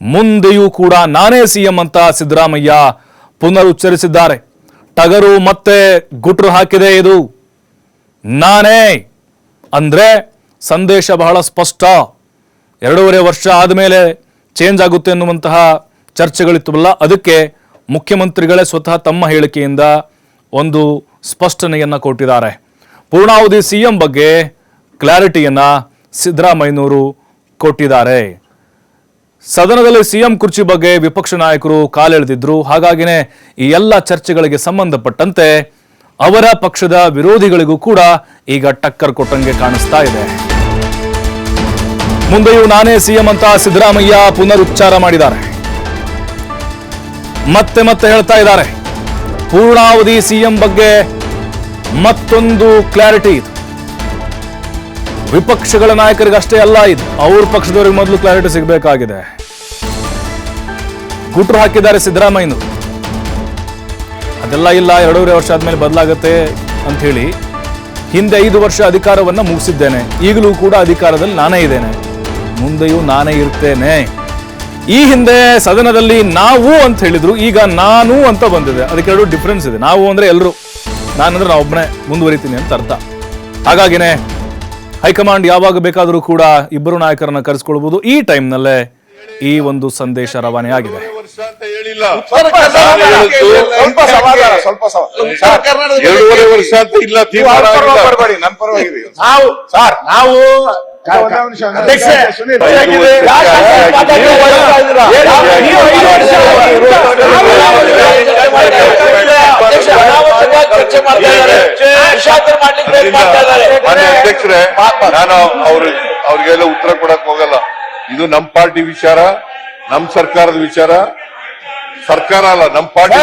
ಮುಂದೆಯೂ ಕೂಡ ನಾನೇ ಸಿಎಂ ಅಂತ ಸಿದ್ದರಾಮಯ್ಯ ಪುನರುಚ್ಚರಿಸಿದ್ದಾರೆ. ಟಗರು ಮತ್ತೆ ಗುಟ್ರು ಹಾಕಿದೆ ಇದು. ನಾನೇ ಅಂದ್ರೆ ಸಂದೇಶ ಬಹಳ ಸ್ಪಷ್ಟ. ಎರಡೂವರೆ ವರ್ಷ ಆದಮೇಲೆ ಚೇಂಜ್ ಆಗುತ್ತೆ ಎನ್ನುವಂತಹ ಚರ್ಚೆಗಳಿತ್ತುವಲ್ಲ, ಅದಕ್ಕೆ ಮುಖ್ಯಮಂತ್ರಿಗಳೇ ಸ್ವತಃ ತಮ್ಮ ಹೇಳಿಕೆಯಿಂದ ಒಂದು ಸ್ಪಷ್ಟನೆಯನ್ನು ಕೊಟ್ಟಿದ್ದಾರೆ. ಪೂರ್ಣಾವಧಿ ಸಿಎಂ ಬಗ್ಗೆ ಕ್ಲಾರಿಟಿಯನ್ನು ಸಿದ್ದರಾಮಯ್ಯನವರು ಕೊಟ್ಟಿದ್ದಾರೆ. ಸದನದಲ್ಲಿ ಸಿಎಂ ಕುರ್ಚಿ ಬಗ್ಗೆ ವಿಪಕ್ಷ ನಾಯಕರು ಕಾಲೆಳೆದಿದ್ರು. ಹಾಗಾಗಿನೇ ಈ ಎಲ್ಲ ಚರ್ಚೆಗಳಿಗೆ ಸಂಬಂಧಪಟ್ಟಂತೆ ಅವರ ಪಕ್ಷದ ವಿರೋಧಿಗಳಿಗೂ ಕೂಡ ಈಗ ಟಕ್ಕರ್ ಕೊಟ್ಟಂಗೆ ಕಾಣಿಸ್ತಾ ಇದೆ. ಮುಂದೆಯೂ ನಾನೇ ಸಿಎಂ ಅಂತ ಸಿದ್ದರಾಮಯ್ಯ ಪುನರುಚ್ಚಾರ ಮಾಡಿದ್ದಾರೆ. ಮತ್ತೆ ಮತ್ತೆ ಹೇಳ್ತಾ ಇದ್ದಾರೆ. ಪೂರ್ಣಾವಧಿ ಸಿಎಂ ಬಗ್ಗೆ ಮತ್ತೊಂದು ಕ್ಲಾರಿಟಿ ಇದು. ವಿಪಕ್ಷಗಳ ನಾಯಕರಿಗೆ ಅಷ್ಟೇ ಅಲ್ಲ ಇದು. ಅವ್ರ ಪಕ್ಷದವರಿಗೆ ಮೊದಲು ಕ್ಲಾರಿಟಿ ಸಿಗಬೇಕಾಗಿದೆ. ಗುಟ್ರು ಹಾಕಿದ್ದಾರೆ ಸಿದ್ದರಾಮಯ್ಯನು ಅದೆಲ್ಲ ಇಲ್ಲ, ಎರಡೂವರೆ ವರ್ಷ ಆದ್ಮೇಲೆ ಬದಲಾಗತ್ತೆ ಅಂತ ಹೇಳಿ ಹಿಂದೆ ಐದು ವರ್ಷ ಅಧಿಕಾರವನ್ನ ಮುಗಿಸಿದ್ದೇನೆ. ಈಗಲೂ ಕೂಡ ಅಧಿಕಾರದಲ್ಲಿ ನಾನೇ ಇದ್ದೇನೆ. ಮುಂದೆಯೂ ನಾನೇ ಇರ್ತೇನೆ. ಈ ಹಿಂದೆ ಸದನದಲ್ಲಿ ನಾವು ಅಂತ ಹೇಳಿದ್ರು, ಈಗ ನಾನು ಅಂತ ಬಂದಿದೆ. ಅದಕ್ಕೆ ಎರಡು ಡಿಫ್ರೆನ್ಸ್ ಇದೆ. ನಾವು ಅಂದ್ರೆ ಎಲ್ಲರೂ ನಾನಂದ್ರೆ ನಾ ಒಬ್ಬನೇ ಮುಂದುವರಿತೀನಿ ಅಂತ ಅರ್ಥ. ಹಾಗಾಗಿನೇ ಹೈಕಮಾಂಡ್ ಯಾವಾಗ ಬೇಕಾದರೂ ಕೂಡ ಇಬ್ಬರು ನಾಯಕರನ್ನ ಕರೆಸಿಕೊಳ್ಳಬಹುದು ಈ ಟೈಮ್ನಲ್ಲೇ ಈ ಒಂದು ಸಂದೇಶ ರವಾನೆ ಆಗಿದೆ ಚರ್ಚೆ ಮಾಡ್ತಾ ಇದ್ದಾರೆ. ಮಾಡ್ಲಿಕ್ಕೆ ಪ್ರಯತ್ನ ಮಾಡ್ತಾ ಇದ್ದಾರೆ. ಮಾನ್ಯ ಅಧ್ಯಕ್ಷರೇ ನಾನು ಅವ್ರ ಅವ್ರಿಗೆಲ್ಲ ಉತ್ತರ ಕೊಡಕ್ ಹೋಗಲ್ಲ. ಇದು ನಮ್ ಪಾರ್ಟಿ ವಿಚಾರ ನಮ್ ಸರ್ಕಾರದ ವಿಚಾರ. ಸರ್ಕಾರ ಅಲ್ಲ ನಮ್ ಪಾರ್ಟಿ.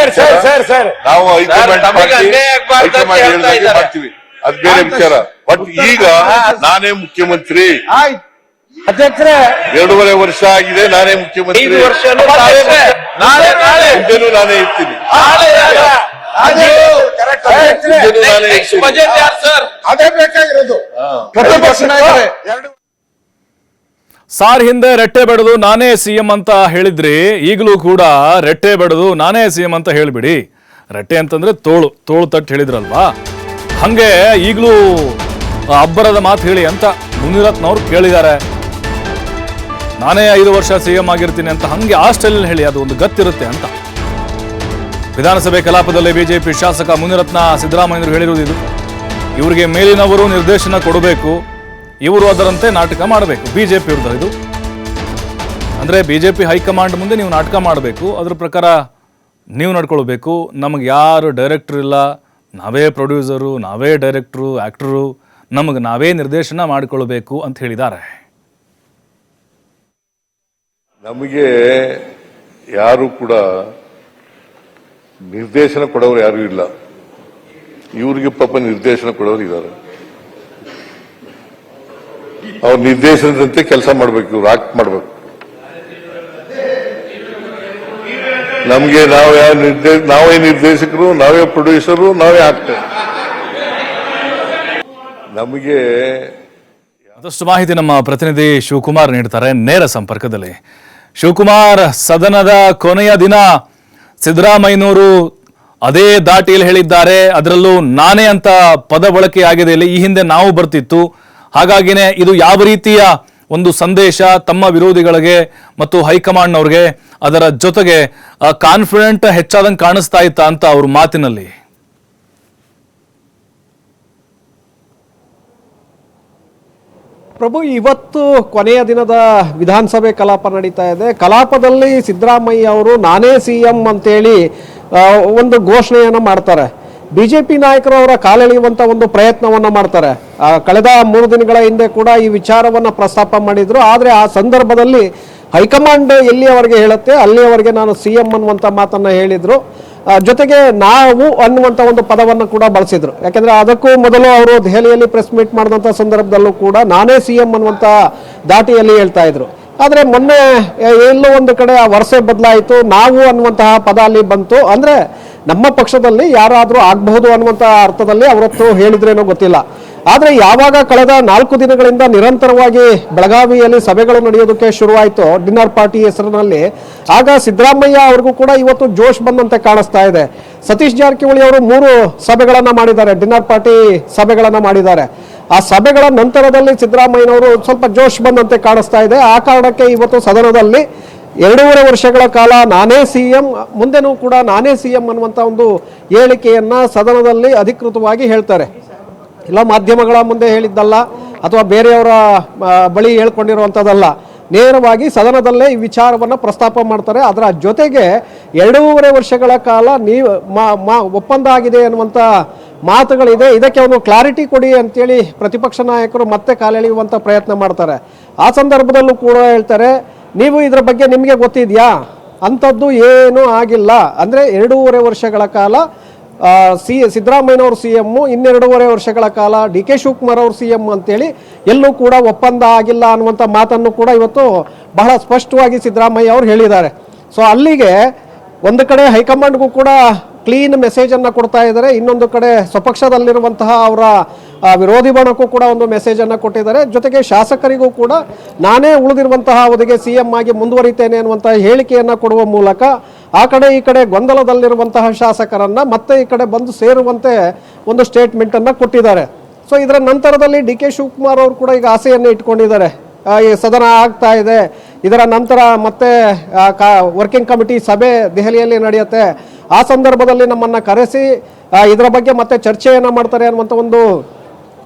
ನಾವು ಹೈಕಮಾಂಡ್ ಹೈಕಮಾಂಡ್. ಮಾಡ್ತೀವಿ. ಅದ್ ಬೇರೆ ವಿಚಾರ. ಬಟ್ ಈಗ ನಾನೇ ಮುಖ್ಯಮಂತ್ರಿ. ಅಧ್ಯಕ್ಷರೇ. ಎರಡೂವರೆ ವರ್ಷ ಆಗಿದೆ ನಾನೇ ಮುಖ್ಯಮಂತ್ರಿ. ನಾನೇ ಇರ್ತೀನಿ. ಅದೇ ಸರ್ ಅದೇ ಬೇಕಾಗಿರೋದು. ಪ್ರತಿಪಕ್ಷ ನಾಯಕರೇ ಎರಡು ಸಾರ್ ಹಿಂದೆ ರೆಟ್ಟೆ ಬಡದು ನಾನೇ ಸಿಎಂ ಅಂತ ಹೇಳಿದ್ರಿ ಈಗಲೂ ಕೂಡ ರೆಟ್ಟೆ ಬೆಳೆದು ನಾನೇ ಸಿಎಂ ಅಂತ ಹೇಳಿಬಿಡಿ. ರೆಟ್ಟೆ ಅಂತಂದ್ರೆ ತೋಳು ತೋಳು ತಟ್ಟು ಹೇಳಿದ್ರಲ್ವಾ? ಹಂಗೆ ಈಗಲೂ ಅಬ್ಬರದ ಮಾತು ಹೇಳಿ ಅಂತ ಮುನಿರತ್ನವ್ರು ಕೇಳಿದ್ದಾರೆ. ನಾನೇ ಐದು ವರ್ಷ ಸಿಎಂ ಆಗಿರ್ತೀನಿ ಅಂತ ಹಂಗೆ ಆ ಸ್ಟೈಲಲ್ಲಿ ಹೇಳಿ ಅದು ಒಂದು ಗತ್ತಿರುತ್ತೆ ಅಂತ. ವಿಧಾನಸಭೆ ಕಲಾಪದಲ್ಲಿ ಬಿಜೆಪಿ ಶಾಸಕ ಮುನಿರತ್ನ ಸಿದ್ದರಾಮಯ್ಯರು ಹೇಳಿರುವುದು ಇದು. ಇವರಿಗೆ ಮೇಲಿನವರು ನಿರ್ದೇಶನ ಕೊಡಬೇಕು, ಇವರು ಅದರಂತೆ ನಾಟಕ ಮಾಡಬೇಕು. ಬಿಜೆಪಿ ವಿರುದ್ಧ ಇದು. ಅಂದರೆ ಬಿಜೆಪಿ ಹೈಕಮಾಂಡ್ ಮುಂದೆ ನೀವು ನಾಟಕ ಮಾಡಬೇಕು, ಅದ್ರ ಪ್ರಕಾರ ನೀವು ನಡ್ಕೊಳ್ಬೇಕು. ನಮಗೆ ಯಾರು ಡೈರೆಕ್ಟ್ರ್ ಇಲ್ಲ, ನಾವೇ ಪ್ರೊಡ್ಯೂಸರು, ನಾವೇ ಡೈರೆಕ್ಟ್ರು, ಆ್ಯಕ್ಟ್ರು, ನಮಗೆ ನಾವೇ ನಿರ್ದೇಶನ ಮಾಡಿಕೊಳ್ಬೇಕು ಅಂತ ಹೇಳಿದ್ದಾರೆ. ನಮಗೆ ಯಾರು ಕೂಡ ನಿರ್ದೇಶನ ಕೊಡೋರು ಯಾರು ಇಲ್ಲ. ಇವ್ರಿಗೆ ಪಾಪ ನಿರ್ದೇಶನ ಕೊಡೋರು ಇದ್ದಾರೆ ಅವ್ರ ನಿರ್ದೇಶನದಂತೆ ಕೆಲಸ ಮಾಡ್ಬೇಕು, ಇವ್ರು ಆಕ್ಟ್ ಮಾಡ್ಬೇಕು. ನಮ್ಗೆ ನಾವು ಯಾವ ನಿರ್ದೇಶ ನಾವೇ ನಿರ್ದೇಶಕರು, ನಾವೇ ಪ್ರೊಡ್ಯೂಸರು ನಾವೇ ಆಕ್ಟರ್ ನಮಗೆ ಅದಷ್ಟು ಮಾಹಿತಿ ನಮ್ಮ ಪ್ರತಿನಿಧಿ ಶಿವಕುಮಾರ್ ನೀಡ್ತಾರೆ ನೇರ ಸಂಪರ್ಕದಲ್ಲಿ. ಶಿವಕುಮಾರ್, ಸದನದ ಕೊನೆಯ ದಿನ ಸಿದ್ದರಾಮಯ್ಯನವರು ಅದೇ ದಾಟಿಯಲ್ಲಿ ಹೇಳಿದ್ದಾರೆ, ಅದರಲ್ಲೂ ನಾನೇ ಅಂತ ಪದ ಬಳಕೆ ಆಗಿದೆ ಇಲ್ಲಿ. ಈ ಹಿಂದೆ ನಾವು ಬರ್ತಿತ್ತು. ಹಾಗಾಗಿನೇ ಇದು ಯಾವ ರೀತಿಯ ಒಂದು ಸಂದೇಶ ತಮ್ಮ ವಿರೋಧಿಗಳಿಗೆ ಮತ್ತು ಹೈಕಮಾಂಡ್ನವ್ರಿಗೆ ಅದರ ಜೊತೆಗೆ ಕಾನ್ಫಿಡೆಂಟ್ ಹೆಚ್ಚಾದಂಗೆ ಕಾಣಿಸ್ತಾ ಇತ್ತ ಅಂತ ಅವ್ರ ಮಾತಿನಲ್ಲಿ? ಪ್ರಭು, ಇವತ್ತು ಕೊನೆಯ ದಿನದ ವಿಧಾನಸಭೆ ಕಲಾಪ ನಡೀತಾ ಇದೆ. ಕಲಾಪದಲ್ಲಿ ಸಿದ್ದರಾಮಯ್ಯ ಅವರು ನಾನೇ ಸಿ ಎಂ ಅಂತೇಳಿ ಒಂದು ಘೋಷಣೆಯನ್ನು ಮಾಡ್ತಾರೆ. ಬಿ ಜೆ ಪಿ ನಾಯಕರು ಅವರ ಕಾಲೆಳೆಯುವಂಥ ಒಂದು ಪ್ರಯತ್ನವನ್ನು ಮಾಡ್ತಾರೆ. ಕಳೆದ ಮೂರು ದಿನಗಳ ಹಿಂದೆ ಕೂಡ ಈ ವಿಚಾರವನ್ನು ಪ್ರಸ್ತಾಪ ಮಾಡಿದ್ರು. ಆದರೆ ಆ ಸಂದರ್ಭದಲ್ಲಿ ಹೈಕಮಾಂಡ್ ಎಲ್ಲಿಯವರೆಗೆ ಹೇಳುತ್ತೆ, ಅಲ್ಲಿಯವರೆಗೆ ನಾನು ಸಿ ಎಂ ಅನ್ನುವಂಥ ಮಾತನ್ನು ಹೇಳಿದ್ರು. ಜೊತೆಗೆ ನಾವು ಅನ್ನುವಂಥ ಒಂದು ಪದವನ್ನು ಕೂಡ ಬಳಸಿದ್ರು. ಯಾಕೆಂದರೆ ಅದಕ್ಕೂ ಮೊದಲು ಅವರು ದೆಹಲಿಯಲ್ಲಿ ಪ್ರೆಸ್ ಮೀಟ್ ಮಾಡಿದಂಥ ಸಂದರ್ಭದಲ್ಲೂ ಕೂಡ ನಾನೇ ಸಿ ಎಂ ಅನ್ನುವಂಥ ದಾಟಿಯಲ್ಲಿ ಹೇಳ್ತಾ ಇದ್ರು. ಆದರೆ ಮೊನ್ನೆ ಎಲ್ಲೋ ಒಂದು ಕಡೆ ಆ ವರಸೆ ಬದಲಾಯಿತು, ನಾವು ಅನ್ನುವಂತಹ ಪದ ಅಲ್ಲಿ ಬಂತು. ಅಂದ್ರೆ ನಮ್ಮ ಪಕ್ಷದಲ್ಲಿ ಯಾರಾದರೂ ಆಗಬಹುದು ಅನ್ನುವಂಥ ಅರ್ಥದಲ್ಲಿ ಅವರತ್ತು ಹೇಳಿದ್ರೇನೋ ಗೊತ್ತಿಲ್ಲ. ಆದ್ರೆ ಯಾವಾಗ ಕಳೆದ ನಾಲ್ಕು ದಿನಗಳಿಂದ ನಿರಂತರವಾಗಿ ಬೆಳಗಾವಿಯಲ್ಲಿ ಸಭೆಗಳು ನಡೆಯೋದಕ್ಕೆ ಶುರುವಾಯಿತು, ಡಿನ್ನರ್ ಪಾರ್ಟಿ ಹೆಸರಿನಲ್ಲಿ, ಆಗ ಸಿದ್ದರಾಮಯ್ಯ ಅವ್ರಿಗೂ ಕೂಡ ಇವತ್ತು ಜೋಶ್ ಬಂದಂತೆ ಕಾಣಿಸ್ತಾ ಇದೆ. ಸತೀಶ್ ಜಾರಕಿಹೊಳಿ ಅವರು ಮೂರು ಸಭೆಗಳನ್ನು ಮಾಡಿದ್ದಾರೆ, ಡಿನ್ನರ್ ಪಾರ್ಟಿ ಸಭೆಗಳನ್ನು ಮಾಡಿದ್ದಾರೆ. ಆ ಸಭೆಗಳ ನಂತರದಲ್ಲಿ ಸಿದ್ದರಾಮಯ್ಯನವರು ಸ್ವಲ್ಪ ಜೋಶ್ ಬಂದಂತೆ ಕಾಣಿಸ್ತಾ ಇದೆ. ಆ ಕಾರಣಕ್ಕೆ ಇವತ್ತು ಸದನದಲ್ಲಿ ಎರಡೂವರೆ ವರ್ಷಗಳ ಕಾಲ ನಾನೇ ಸಿ ಎಂ ಮುಂದೆನೂ ಕೂಡ ನಾನೇ ಸಿ ಎಂ ಅನ್ನುವಂಥ ಒಂದು ಹೇಳಿಕೆಯನ್ನು ಸದನದಲ್ಲಿ ಅಧಿಕೃತವಾಗಿ ಹೇಳ್ತಾರೆ. ಇಲ್ಲ ಮಾಧ್ಯಮಗಳ ಮುಂದೆ ಹೇಳಿದ್ದಲ್ಲ ಅಥವಾ ಬೇರೆಯವರ ಬಳಿ ಹೇಳ್ಕೊಂಡಿರುವಂಥದ್ದಲ್ಲ. ನೇರವಾಗಿ ಸದನದಲ್ಲೇ ಈ ವಿಚಾರವನ್ನು ಪ್ರಸ್ತಾಪ ಮಾಡ್ತಾರೆ. ಅದರ ಜೊತೆಗೆ ಎರಡೂವರೆ ವರ್ಷಗಳ ಕಾಲ ನೀವು, ಮಾ- ಒಪ್ಪಂದ ಆಗಿದೆ ಎನ್ನುವಂಥ ಮಾತುಗಳಿದೆ. ಇದಕ್ಕೆ ಒಂದು ಕ್ಲಾರಿಟಿ ಕೊಡಿ ಅಂತೇಳಿ ಪ್ರತಿಪಕ್ಷ ನಾಯಕರು ಮತ್ತೆ ಕಾಲೆಳೆಯುವಂಥ ಪ್ರಯತ್ನ ಮಾಡ್ತಾರೆ. ಆ ಸಂದರ್ಭದಲ್ಲೂ ಕೂಡ ಹೇಳ್ತಾರೆ, ನೀವು ಇದರ ಬಗ್ಗೆ ನಿಮಗೆ ಗೊತ್ತಿದೆಯಾ? ಅಂಥದ್ದು ಏನೂ ಆಗಿಲ್ಲ. ಅಂದರೆ ಎರಡೂವರೆ ವರ್ಷಗಳ ಕಾಲ ಸಿ ಸಿದ್ದರಾಮಯ್ಯನವರು ಸಿ ಎಮ್ಮು ಇನ್ನೆರಡೂವರೆ ವರ್ಷಗಳ ಕಾಲ ಡಿ ಕೆ ಶಿವಕುಮಾರ್ ಅವರು ಸಿ ಎಂ ಅಂತೇಳಿ ಎಲ್ಲೂ ಕೂಡ ಒಪ್ಪಂದ ಆಗಿಲ್ಲ ಅನ್ನುವಂಥ ಮಾತನ್ನು ಕೂಡ ಇವತ್ತು ಬಹಳ ಸ್ಪಷ್ಟವಾಗಿ ಸಿದ್ದರಾಮಯ್ಯ ಅವರು ಹೇಳಿದ್ದಾರೆ. ಸೊ ಅಲ್ಲಿಗೆ ಒಂದು ಕಡೆ ಹೈಕಮಾಂಡ್ಗೂ ಕೂಡ ಕ್ಲೀನ್ ಮೆಸೇಜನ್ನು ಕೊಡ್ತಾ ಇದ್ದಾರೆ, ಇನ್ನೊಂದು ಕಡೆ ಸ್ವಪಕ್ಷದಲ್ಲಿರುವಂತಹ ಅವರ ವಿರೋಧಿ ಬಣಕ್ಕೂ ಕೂಡ ಒಂದು ಮೆಸೇಜನ್ನು ಕೊಟ್ಟಿದ್ದಾರೆ. ಜೊತೆಗೆ ಶಾಸಕರಿಗೂ ಕೂಡ ನಾನೇ ಉಳಿದಿರುವಂತಹ ಅವಧಿಗೆ ಸಿ ಎಂ ಆಗಿ ಮುಂದುವರಿತೇನೆ ಅನ್ನುವಂಥ ಹೇಳಿಕೆಯನ್ನು ಕೊಡುವ ಮೂಲಕ ಆ ಕಡೆ ಈ ಕಡೆ ಗೊಂದಲದಲ್ಲಿರುವಂತಹ ಶಾಸಕರನ್ನ ಮತ್ತೆ ಈ ಕಡೆ ಬಂದು ಸೇರುವಂತೆ ಒಂದು ಸ್ಟೇಟ್ಮೆಂಟ್ ಅನ್ನ ಕೊಟ್ಟಿದ್ದಾರೆ. ಸೊ ಇದರ ನಂತರದಲ್ಲಿ ಡಿ ಕೆ ಶಿವಕುಮಾರ್ ಅವರು ಕೂಡ ಈಗ ಆಸೆಯನ್ನು ಇಟ್ಕೊಂಡಿದ್ದಾರೆ. ಈ ಸದನ ಆಗ್ತಾ ಇದೆ. ಇದರ ನಂತರ ಮತ್ತೆ ವರ್ಕಿಂಗ್ ಕಮಿಟಿ ಸಭೆ ದೆಹಲಿಯಲ್ಲಿ ನಡೆಯುತ್ತೆ. ಆ ಸಂದರ್ಭದಲ್ಲಿ ನಮ್ಮನ್ನ ಕರೆಸಿ ಇದರ ಬಗ್ಗೆ ಮತ್ತೆ ಚರ್ಚೆಯನ್ನ ಮಾಡ್ತಾರೆ ಅನ್ನುವಂಥ ಒಂದು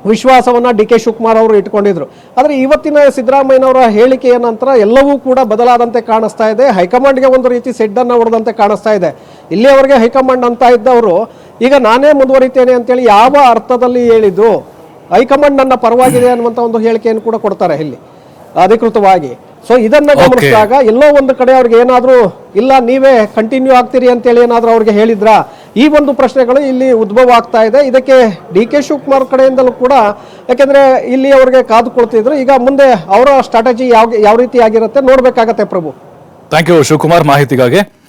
ವಿಶ್ವಾಸವನ್ನ ಡಿ ಕೆ ಶಿವಕುಮಾರ್ ಅವರು ಇಟ್ಕೊಂಡಿದ್ರು. ಆದರೆ ಇವತ್ತಿನ ಸಿದ್ದರಾಮಯ್ಯನವರ ಹೇಳಿಕೆಯ ನಂತರ ಎಲ್ಲವೂ ಕೂಡ ಬದಲಾದಂತೆ ಕಾಣಿಸ್ತಾ ಇದೆ. ಹೈಕಮಾಂಡ್ಗೆ ಒಂದು ರೀತಿ ಸೆಡ್ಡನ್ನು ಹೊಡೆದಂತೆ ಕಾಣಿಸ್ತಾ ಇದೆ. ಇಲ್ಲಿಯವರೆಗೆ ಹೈಕಮಾಂಡ್ ಅಂತ ಇದ್ದವರು ಈಗ ನಾನೇ ಮುಂದುವರಿತೇನೆ ಅಂತೇಳಿ ಯಾವ ಅರ್ಥದಲ್ಲಿ ಹೇಳಿದ್ದು ಹೈಕಮಾಂಡ್ ನನ್ನ ಪರವಾಗಿದೆ ಅನ್ನುವಂಥ ಒಂದು ಹೇಳಿಕೆಯನ್ನು ಕೂಡ ಕೊಡ್ತಾರೆ ಇಲ್ಲಿ ಅಧಿಕೃತವಾಗಿ. ಸೊ ಇದನ್ನ ಗಮನಿಸಿದಾಗ ಎಲ್ಲೋ ಒಂದು ಕಡೆ ಅವ್ರಿಗೆ ಏನಾದರೂ ಇಲ್ಲ ನೀವೇ ಕಂಟಿನ್ಯೂ ಆಗ್ತೀರಿ ಅಂತೇಳಿ ಏನಾದರೂ ಅವ್ರಿಗೆ ಹೇಳಿದ್ರಾ? ಈ ಒಂದು ಪ್ರಶ್ನೆಗಳು ಇಲ್ಲಿ ಉದ್ಭವ ಆಗ್ತಾ ಇದೆ. ಇದಕ್ಕೆ ಡಿ ಕೆ ಶಿವಕುಮಾರ್ ಕಡೆಯಿಂದಲೂ ಕೂಡ, ಯಾಕೆಂದ್ರೆ ಇಲ್ಲಿ ಅವರಿಗೆ ಕಾದುಕೊಳ್ತಿದ್ರು ಈಗ ಮುಂದೆ ಅವರ ಸ್ಟ್ರಾಟಜಿ ಯಾವ ಯಾವ ರೀತಿ ಆಗಿರುತ್ತೆ ನೋಡ್ಬೇಕಾಗತ್ತೆ ಪ್ರಭು. ಥ್ಯಾಂಕ್ ಯು ಶಿವಕುಮಾರ್ ಮಾಹಿತಿಗಾಗಿ.